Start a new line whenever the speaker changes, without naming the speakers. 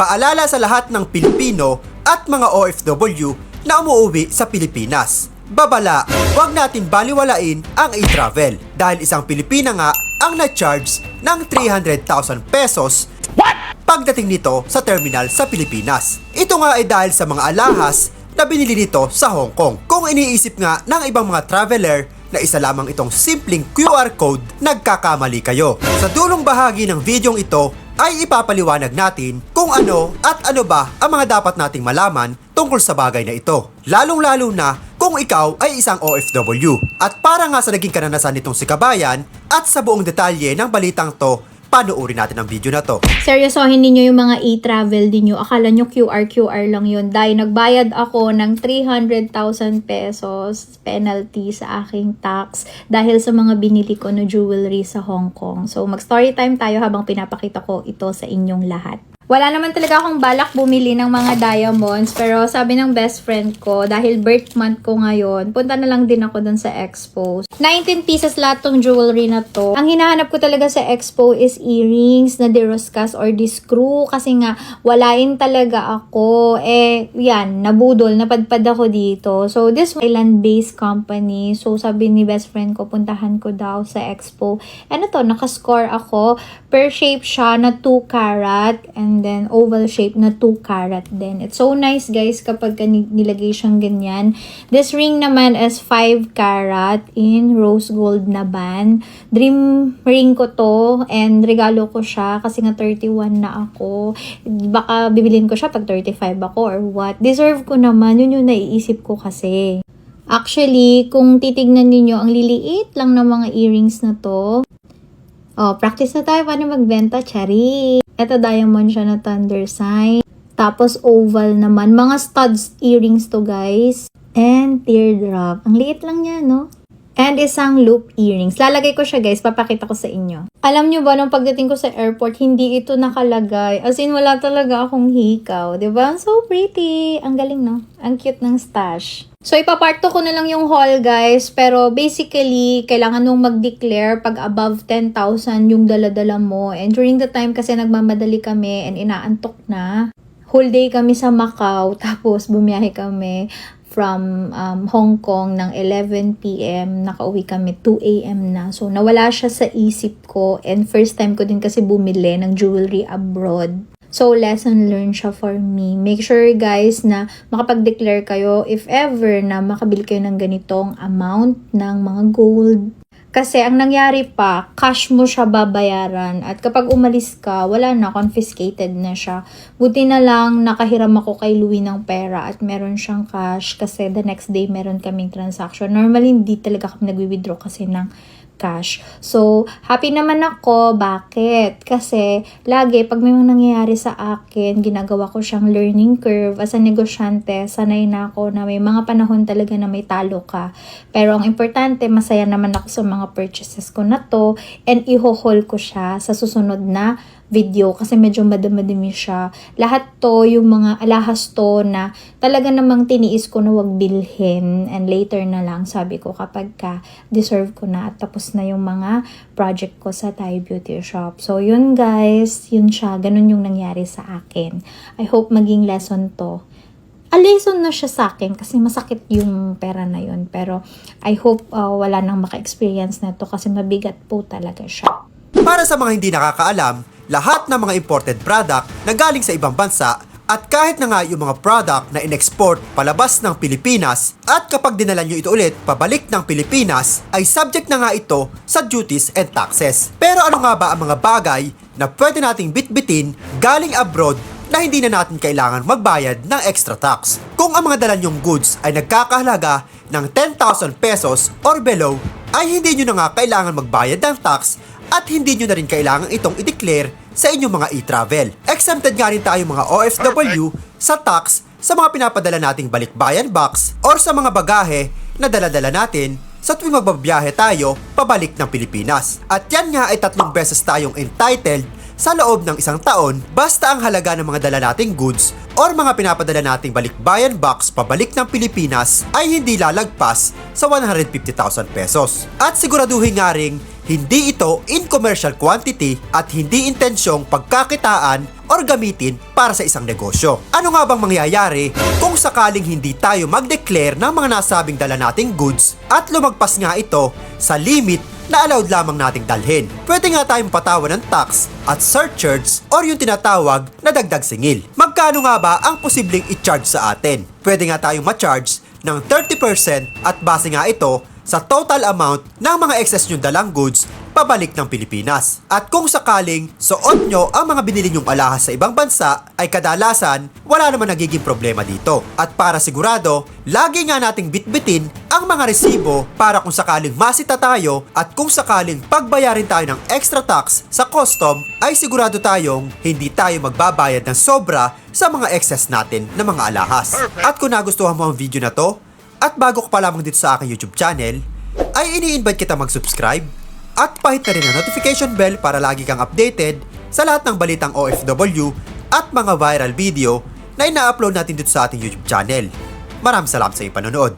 Paalala sa lahat ng Pilipino at mga OFW na umuwi sa Pilipinas. Babala, huwag natin baliwalain ang e-travel dahil isang Pilipina nga ang na-charge ng 300,000 pesos pagdating nito sa terminal sa Pilipinas. Ito nga ay dahil sa mga alahas na binili nito sa Hong Kong. Kung iniisip nga ng ibang mga traveler na isa lamang itong simpleng QR code, nagkakamali kayo. Sa dulong bahagi ng videong ito ay ipapaliwanag natin kung ano at ano ba ang mga dapat nating malaman tungkol sa bagay na ito. Lalong-lalo na kung ikaw ay isang OFW. At para nga sa naging kananasan nitong si Kabayan at sa buong detalye ng balitang to, panoorin natin ang video na to.
seryosohin ninyo yung mga e-travel ninyo. Akala nyo QR, QR lang yun. Dahil nagbayad ako ng 300,000 pesos penalty sa aking tax dahil sa mga binili ko na jewelry sa Hong Kong. So, mag-story time tayo habang pinapakita ko ito sa inyong lahat. Wala naman talaga akong balak bumili ng mga diamonds, pero sabi ng best friend ko, dahil birth month ko ngayon, punta na lang din ako dun sa expo. 19 pieces lahat tong jewelry na to. Ang hinahanap ko talaga sa expo is earrings na diroscas or discrew kasi nga walain talaga ako. Eh, yan, nabudol, napadpad ako dito. So, this island-based company. So, sabi ni best friend ko, puntahan ko daw sa expo. Ano to, nakascore ako. Per shape siya na 2 carat and then oval shape na 2 carat din. It's so nice guys kapag ka ni- nilagay siyang ganyan. This ring naman is 5 carat in rose gold na band. Dream ring ko to and regalo ko siya kasi nga 31 na ako. Baka bibilin ko siya pag 35 ako or what. Deserve ko naman. Yun yung naiisip ko kasi. Actually, kung titignan ninyo, ang liliit lang ng mga earrings na to. Oh, practice na tayo paano magbenta, chari. Ito diamond siya na thunder sign. Tapos oval naman. Mga studs earrings to guys. And teardrop. Ang liit lang niya, no? And isang loop earrings. Lalagay ko siya guys, papakita ko sa inyo. Alam nyo ba, nung pagdating ko sa airport, hindi ito nakalagay. As in, wala talaga akong hikaw. ba? So pretty. Ang galing, no? Ang cute ng stash. So, ipaparto ko na lang yung haul, guys. Pero, basically, kailangan nung mag-declare pag above 10,000 yung daladala mo. And during the time kasi nagmamadali kami and inaantok na. Whole day kami sa Macau. Tapos, bumiyahe kami from um, Hong Kong ng 11pm. Nakauwi kami 2am na. So, nawala siya sa isip ko. And first time ko din kasi bumili ng jewelry abroad. So, lesson learned siya for me. Make sure guys na makapag-declare kayo if ever na makabili kayo ng ganitong amount ng mga gold. Kasi ang nangyari pa, cash mo siya babayaran at kapag umalis ka, wala na, confiscated na siya. Buti na lang nakahiram ako kay Louie ng pera at meron siyang cash kasi the next day meron kaming transaction. Normally, hindi talaga kami nagwi-withdraw kasi ng cash. So, happy naman ako. Bakit? Kasi, lagi, pag may mga nangyayari sa akin, ginagawa ko siyang learning curve. As a negosyante, sanay na ako na may mga panahon talaga na may talo ka. Pero, ang importante, masaya naman ako sa mga purchases ko na to and iho-haul ko siya sa susunod na video kasi medyo madamadami siya. Lahat to, yung mga alahas to na talaga namang tiniis ko na wag bilhin and later na lang sabi ko kapag ka deserve ko na at tapos na yung mga project ko sa Thai Beauty Shop. So yun guys, yun siya. Ganun yung nangyari sa akin. I hope maging lesson to a lesson na siya sa akin kasi masakit yung pera na yun. Pero I hope uh, wala nang maka-experience na to kasi mabigat po talaga siya.
Para sa mga hindi nakakaalam, lahat ng mga imported product na galing sa ibang bansa at kahit na nga yung mga product na in-export palabas ng Pilipinas at kapag dinala nyo ito ulit pabalik ng Pilipinas ay subject na nga ito sa duties and taxes. Pero ano nga ba ang mga bagay na pwede nating bitbitin galing abroad na hindi na natin kailangan magbayad ng extra tax? Kung ang mga dala nyong goods ay nagkakahalaga ng 10,000 pesos or below ay hindi nyo na nga kailangan magbayad ng tax at hindi nyo na rin kailangan itong i-declare sa inyong mga e-travel. Exempted nga rin tayo mga OFW sa tax sa mga pinapadala nating balikbayan box or sa mga bagahe na daladala natin sa tuwing magbabiyahe tayo pabalik ng Pilipinas. At yan nga ay tatlong beses tayong entitled sa loob ng isang taon basta ang halaga ng mga dala nating goods or mga pinapadala nating balikbayan box pabalik ng Pilipinas ay hindi lalagpas sa 150,000 pesos. At siguraduhin nga ring hindi ito in commercial quantity at hindi intensyong pagkakitaan or gamitin para sa isang negosyo. Ano nga bang mangyayari kung sakaling hindi tayo mag-declare ng mga nasabing dala nating goods at lumagpas nga ito sa limit na allowed lamang nating dalhin. Pwede nga tayong patawan ng tax at surcharge or yung tinatawag na dagdag singil. Magkano nga ba ang posibleng i-charge sa atin? Pwede nga tayong ma-charge ng 30% at base nga ito sa total amount ng mga excess nyo dalang goods pabalik ng Pilipinas. At kung sakaling suot nyo ang mga binili nyong alahas sa ibang bansa, ay kadalasan wala naman nagiging problema dito. At para sigurado, lagi nga nating bitbitin ang mga resibo para kung sakaling masita tayo at kung sakaling pagbayarin tayo ng extra tax sa custom, ay sigurado tayong hindi tayo magbabayad ng sobra sa mga excess natin na mga alahas. At kung nagustuhan mo ang video na to, at bago ka pa lamang dito sa aking YouTube channel, ay ini-invite kita mag-subscribe at pahit na rin ang notification bell para lagi kang updated sa lahat ng balitang OFW at mga viral video na ina-upload natin dito sa ating YouTube channel. Maraming salamat sa iyong panonood.